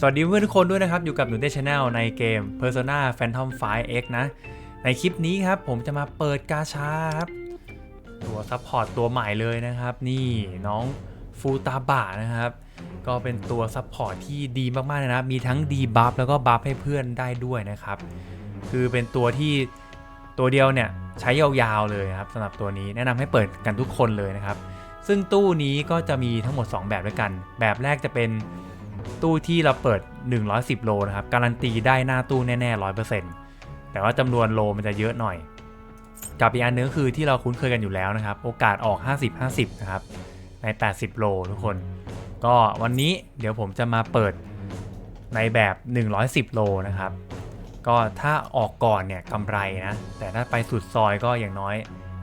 สวัสดีเพื่อนทุกคนด้วยนะครับ อยู่กับหนูเต้ชาแนลในเกม Persona Phantom 5 X นะ ในคลิปนี้ครับผมจะมาเปิดกาชาครับตัวซัพพอร์ตตัวใหม่เลยนะครับ นี่น้องฟูตาบะนะครับ ก็เป็นตัวซัพพอร์ตที่ดีมากๆนะครับ มีทั้งดีบัฟแล้วก็บัฟให้เพื่อนได้ด้วยนะครับ คือเป็นตัวที่ตัวเดียวเนี่ยใช้ยาวๆเลยครับสำหรับตัวนี้แนะนำให้เปิดกันทุกคนเลยนะครับ ซึ่งตู้นี้ก็จะมีทั้งหมด 2 แบบด้วยกัน แบบแรกจะเป็น ตู้ที่เราเปิด 110 โลนะครับ การันตีได้หน้าตู้แน่ๆ 100%แต่ว่าจำนวนโลมันจะเยอะหน่อย กับอีกอันนึงคือที่เราคุ้นเคยกันอยู่แล้วนะครับ โอกาสออก 50-50 นะครับ ใน 80 โลทุกคน ก็วันนี้เดี๋ยวผมจะมาเปิดในแบบ 110 โลนะครับ ก็ถ้าออกก่อนเนี่ยกำไรนะ แต่ถ้าไปสุดซอยก็อย่างน้อย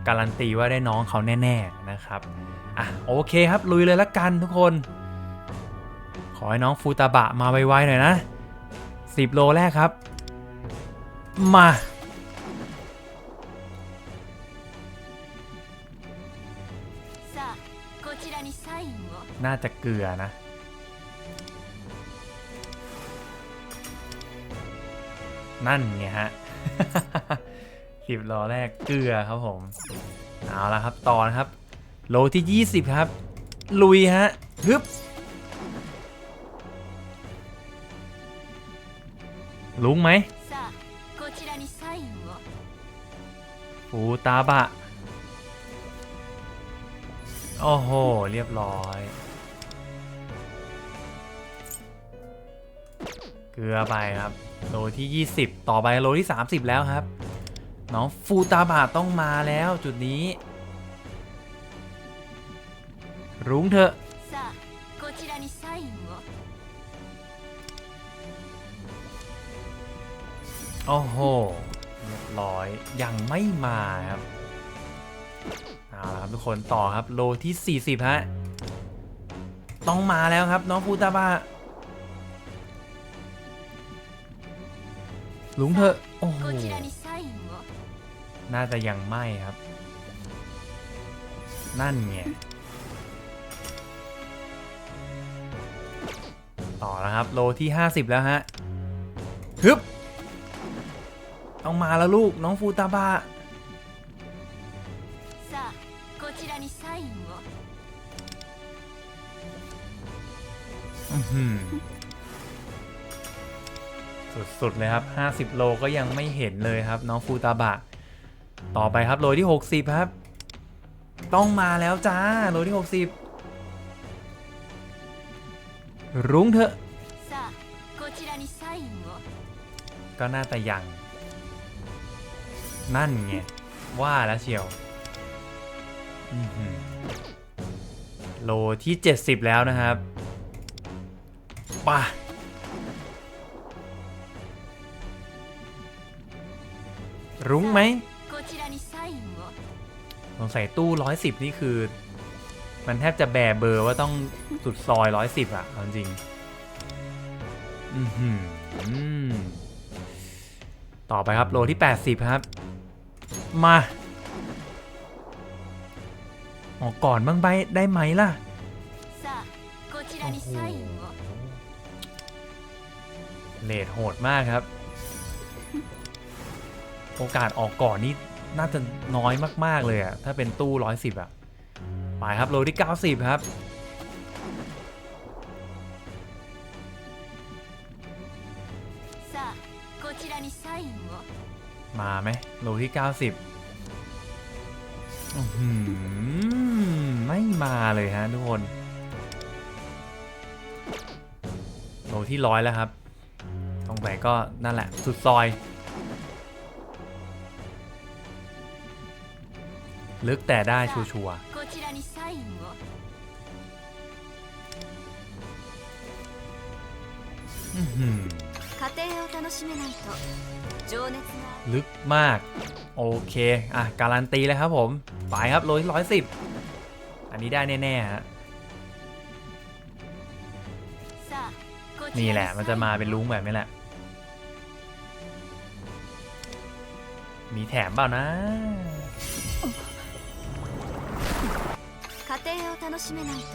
การันตีว่าได้น้องเขาแน่ ๆนะครับ อะโอเคครับลุยเลยละกันทุกคน ขอให้น้องฟูตาบะมาไวๆหน่อยนะ 10 โลแรกครับ มา น่าจะเกลือนะนั่นไงฮะสิบล้อแรกเกลือครับผม เอาละครับ ต่อนะครับ โลที่ 20 ครับ ลุยฮะฮึบ ลุงไหมฟูตาบะ โอ้โห เรียบร้อย เกลือไปครับ โลที่ 20 ต่อไปโลที่ 30 แล้วครับ น้องฟูตาบะต้องมาแล้วจุดนี้ รุ้งเถอะ โอ้โหเรียบร้อยยังไม่มาครับเอาละครับทุกคนต่อครับโลที่ 40 ฮะ ต้องมาแล้วครับ น้องฟูตาบะลุงเถอะโอ้โหน่าจะยังไม่ครับ นั่นไงต่อแล้วครับ โลที่ 50 แล้วฮะฮึบ เอามาแล้วลูกน้องฟูตาบะสุดๆเลยครับ 50 โลก็ยังไม่เห็นเลยครับ น้องฟูตาบะ ต่อไปครับ โลที่ 60 ครับ ต้องมาแล้วจ้า โลที่ 60 รุ้งเถอะ ก็น่าแต่ยัง นั่นไง ว่าแล้วเชียวโลที่ 70 แล้วนะครับป่ะรุ้งไหมสงสัยตู้ 110 นี่คือ มันแทบจะแบเบอร์ว่าต้องสุดซอย 110 อะจริงอืมต่อไปครับ โลที่ 80 ครับ มาออกก่อนบ้างไปได้ไหมล่ะ さあこちら โอ้ に โห サインを เลดโหดมากครับ โอกาสออกก่อนนี่น่าจะน้อยมาก ๆ เลยอะถ้าเป็นตู้ 110อะไปครับโลที่ 90 ครับ さあこちらにサインを を มาไหมโลที่ 90อื้อหือไม่มาเลยฮะทุกคน โลที่ร้อยแล้วครับตรงไหนก็นั่นแหละ สุดซอย ลึกแต่ได้ชัวร์ๆ อื้อหือ 家庭を楽しめないと情熱が ลึกมาก โอเค อ่ะ การันตีเลยครับผม ไปครับโลที่ร้อยสิบอันนี้ได้แน่ๆฮะ さあこちら นี่ に แหละ มันจะมาเป็น サインを ลุงแบบนี้แหละ มีแถมเปล่านะ 家庭を楽しめないと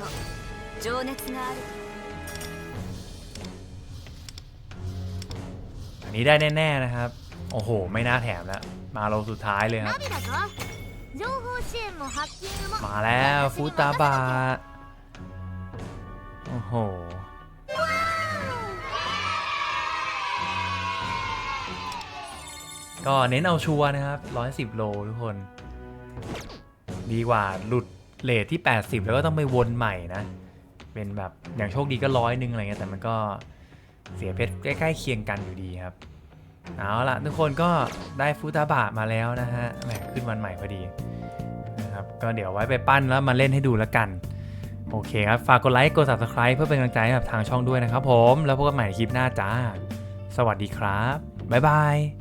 情熱がある อันนี้ได้แน่ ๆ นะครับ โอ้โห ไม่น่าแถมแล้ว มาโลสุดท้ายเลยครับ มาแล้วฟูตาบะโอ้โห ก็เน้นเอาชัวนะครับ 110 โลทุกคน ดีกว่าหลุดเลทที่ 80 แล้วก็ต้องไปวนใหม่นะ เป็นแบบอย่างโชคดีก็ร้อยนึงอะไรเงี้ยแต่มันก็เสียเพชรใกล้ๆเคียงกันอยู่ดีครับ เอาละทุกคนก็ได้ฟุตาบะมาแล้วนะฮะแหมขึ้นวันใหม่พอดีนะครับก็เดี๋ยวไว้ไปปั้นแล้วมาเล่นให้ดูแล้วกัน โอเคครับ ฝากกดไลค์กด subscribe เพื่อเป็นกำลังใจให้กับทางช่องด้วยนะครับผม แล้วพบกันใหม่ในคลิปหน้าจ้า สวัสดีครับ บ๊ายบาย